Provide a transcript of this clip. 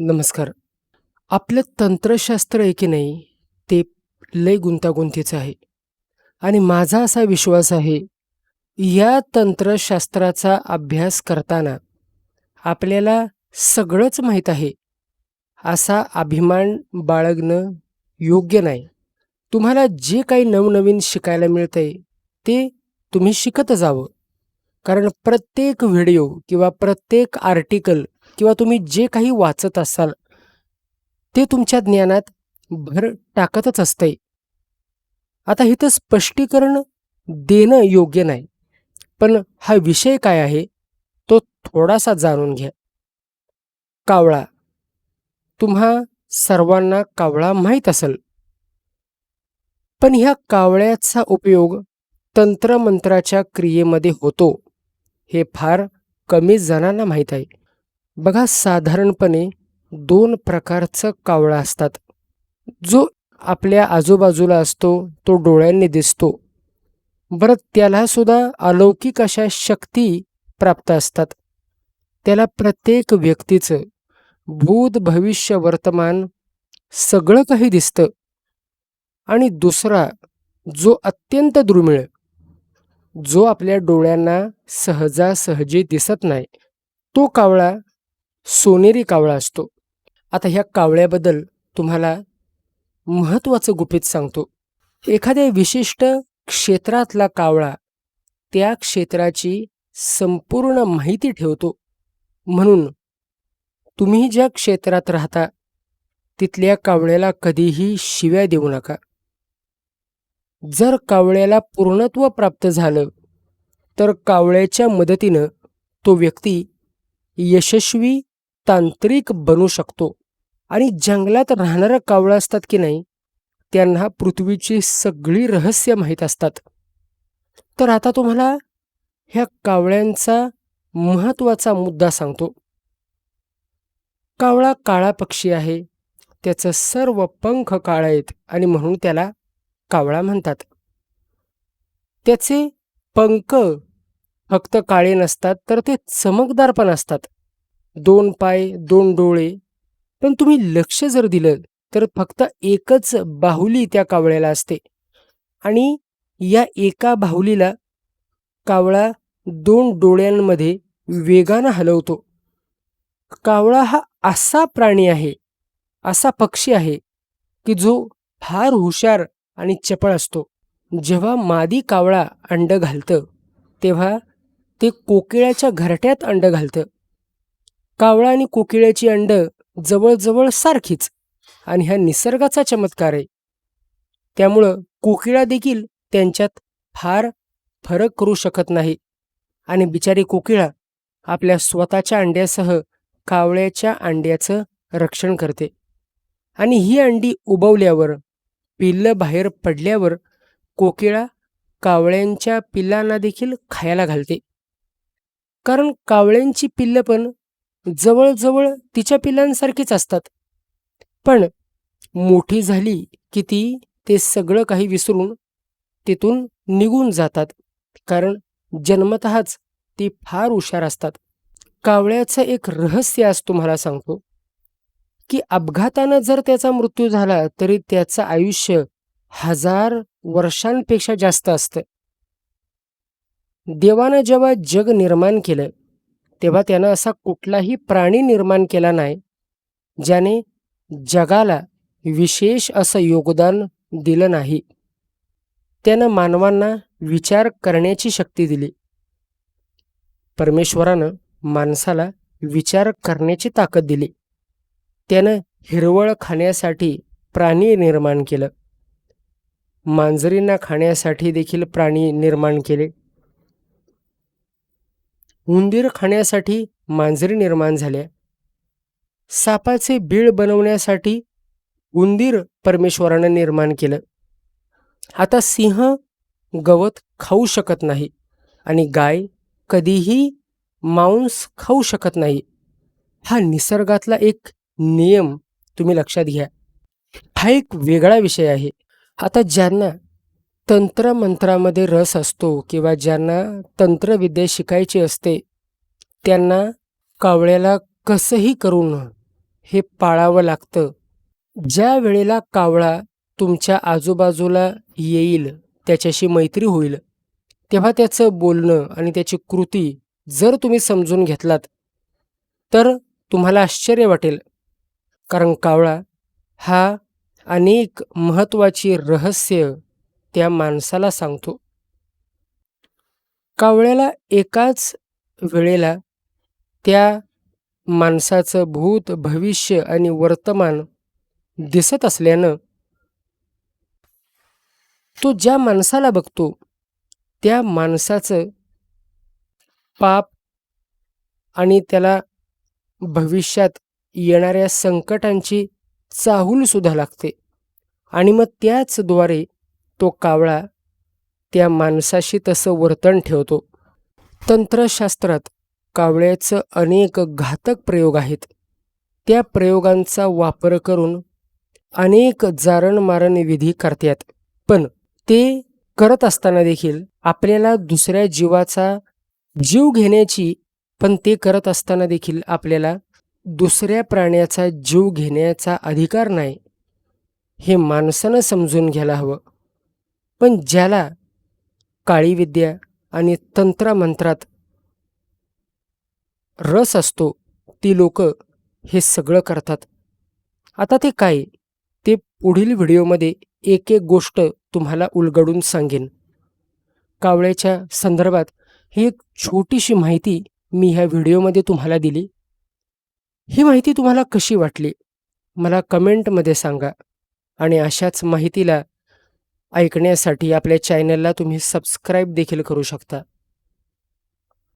नमस्कार. आपलं तंत्रशास्त्र आहे की नाही, ते लय गुंतागुंतीचं आहे आणि माझा असा विश्वास आहे, या तंत्रशास्त्राचा अभ्यास करताना आपल्याला सगळंच माहीत आहे, असा अभिमान बाळगणं योग्य नाही. तुम्हाला जे काही नवनवीन शिकायला मिळतंय, ते तुम्ही शिकत जावं. कारण प्रत्येक व्हिडिओ किंवा प्रत्येक आर्टिकल किंवा तुम्ही जे काही वाचत असाल, ते तुमच्या ज्ञानात भर टाकतच असतंय. आता इथं स्पष्टीकरण देणं योग्य नाही. पण हा विषय काय आहे, तो थोडासा जाणून घ्या. कावळा. तुम्हा सर्वांना कावळा माहीत असेल. पण ह्या कावळ्याचा उपयोग तंत्रमंत्राच्या क्रियेमध्ये होतो, हे फार कमी जणांना माहीत आहे. बघा साधारणपणे दोन प्रकारचं कावळा असतात. जो आपल्या आजूबाजूला असतो, तो डोळ्यांनी दिसतो. बरं त्यालासुद्धा अलौकिक अशा शक्ती प्राप्त असतात. त्याला प्रत्येक व्यक्तीचं भूत, भविष्य, वर्तमान सगळं काही दिसतं. आणि दुसरा जो अत्यंत दुर्मिळ, जो आपल्या डोळ्यांना सहजासहजी दिसत नाही, तो कावळा सोनेरी कावळा असतो. आता ह्या कावळ्याबद्दल तुम्हाला महत्त्वाचं गुपित सांगतो. एखाद्या विशिष्ट क्षेत्रातला कावळा त्या क्षेत्राची संपूर्ण माहिती ठेवतो. म्हणून तुम्ही ज्या क्षेत्रात राहता, तिथल्या कावळ्याला कधीही शिव्या देऊ नका. जर कावळ्याला पूर्णत्व प्राप्त झालं, तर कावळ्याच्या मदतीनं तो व्यक्ती यशस्वी तांत्रिक बनू शकतो. आणि जंगलात राहणारं कावळं असतात की नाही, त्यांना पृथ्वीची सगळी रहस्य माहीत असतात. तर आता तुम्हाला ह्या कावळ्यांचा महत्त्वाचा मुद्दा सांगतो. कावळा काळा पक्षी आहे. त्याचं सर्व पंख काळा आहेत आणि म्हणून त्याला कावळा म्हणतात. त्याचे पंख फक्त काळे नसतात, तर ते चमकदार पण असतात. दोन पाय, दोन डोळे. पण तुम्ही लक्ष जर दिलं, तर फक्त एकच बाहुली त्या कावळ्याला असते. आणि या एका बाहुलीला कावळा दोन डोळ्यांमध्ये वेगानं हलवतो. कावळा हा असा प्राणी आहे, असा पक्षी आहे, की जो फार हुशार आणि चपळ असतो. जेव्हा मादी कावळा अंड घालतं, तेव्हा ते कोकिळाच्या घरट्यात अंड घालतं. कावळा आणि कोकिळ्याची अंड जवळजवळ सारखीच आणि हा निसर्गाचा चमत्कार आहे. त्यामुळं कोकिळा देखील त्यांच्यात फार फरक करू शकत नाही आणि बिचारी कोकिळा आपल्या स्वतःच्या अंड्यासह कावळ्याच्या अंड्याचं रक्षण करते. आणि ही अंडी उबवल्यावर, पिल्लं बाहेर पडल्यावर कोकिळा कावळ्यांच्या पिल्लांना देखील खायला घालते. कारण कावळ्यांची पिल्लं पण जवळजवळ तिच्या पिल्लांसारखीच असतात. पण मोठी झाली की ती ते सगळं काही विसरून तिथून निघून जातात. कारण जन्मतःच ती फार हुशार असतात. कावळ्याचं एक रहस्य आज तुम्हाला सांगतो, की अपघातानं जर त्याचा मृत्यू झाला, तरी त्याचं आयुष्य हजार वर्षांपेक्षा जास्त असतं. देवानं जेव्हा जग निर्माण केलं, तेव्हा त्यानं असा कुठलाही प्राणी निर्माण केला नाही, ज्याने जगाला विशेष असं योगदान दिलं नाही. त्यानं मानवांना विचार करण्याची शक्ती दिली. परमेश्वरानं माणसाला विचार करण्याची ताकद दिली. त्यानं हिरवळ खाण्यासाठी प्राणी निर्माण केलं. मांजरींना खाण्यासाठी देखील प्राणी निर्माण केले. उंदीर खाण्यासाठी मांजरी निर्माण झाल्या. सापाचे बीळ बनवण्यासाठी उंदीर परमेश्वरानं निर्माण केलं. आता सिंह गवत खाऊ शकत नाही आणि गाय कधीही मांस खाऊ शकत नाही. हा निसर्गातला एक नियम तुम्ही लक्षात घ्या. हा एक वेगळा विषय आहे. आता ज्यांना तंत्रमंत्रामध्ये रस असतो किंवा ज्यांना तंत्रविद्या शिकायची असते, त्यांना कावळ्याला कसंही करून हे पाळावं लागतं. ज्या वेळेला कावळा तुमच्या आजूबाजूला येईल त्याच्याशी मैत्री होईल तेव्हा त्याचं बोलणं आणि त्याची कृती जर तुम्ही समजून घेतलात तर तुम्हाला आश्चर्य वाटेल. कारण कावळा हा अनेक महत्त्वाची रहस्य त्या माणसाला सांगतो. कावळ्याला एकाच वेळेला त्या माणसाचं भूत भविष्य आणि वर्तमान दिसत असल्यानं तो ज्या माणसाला बघतो त्या माणसाचं पाप आणि त्याला भविष्यात येणाऱ्या संकटांची चाहूल सुद्धा लागते. आणि मग त्याचद्वारे तो कावळा त्या माणसाशी तसं वर्तन ठेवतो. तंत्रशास्त्रात कावळ्याचं अनेक घातक प्रयोग आहेत. त्या प्रयोगांचा वापर करून अनेक जारणमारण विधी करतात. पण ते करत असताना देखील आपल्याला दुसऱ्या जीवाचा जीव घेण्याची पण ते करत असताना देखील आपल्याला दुसऱ्या प्राण्याचा जीव घेण्याचा अधिकार नाही. हे माणसानं समजून घ्यायला हवं. पण ज्याला काळी विद्या आणि तंत्रमंत्रात रस असतो ती लोक हे सगळं करतात. आता ते काय? ते पुढील व्हिडिओमध्ये एक एक गोष्ट तुम्हाला उलगडून सांगेन. कावळ्याच्या संदर्भात ही एक छोटीशी माहिती मी ह्या व्हिडिओमध्ये तुम्हाला दिली. ही माहिती तुम्हाला कशी वाटली? मला कमेंटमध्ये सांगा आणि अशाच माहितीला ऐकण्यासाठी आपल्या चॅनलला तुम्ही सबस्क्राईब देखील करू शकता.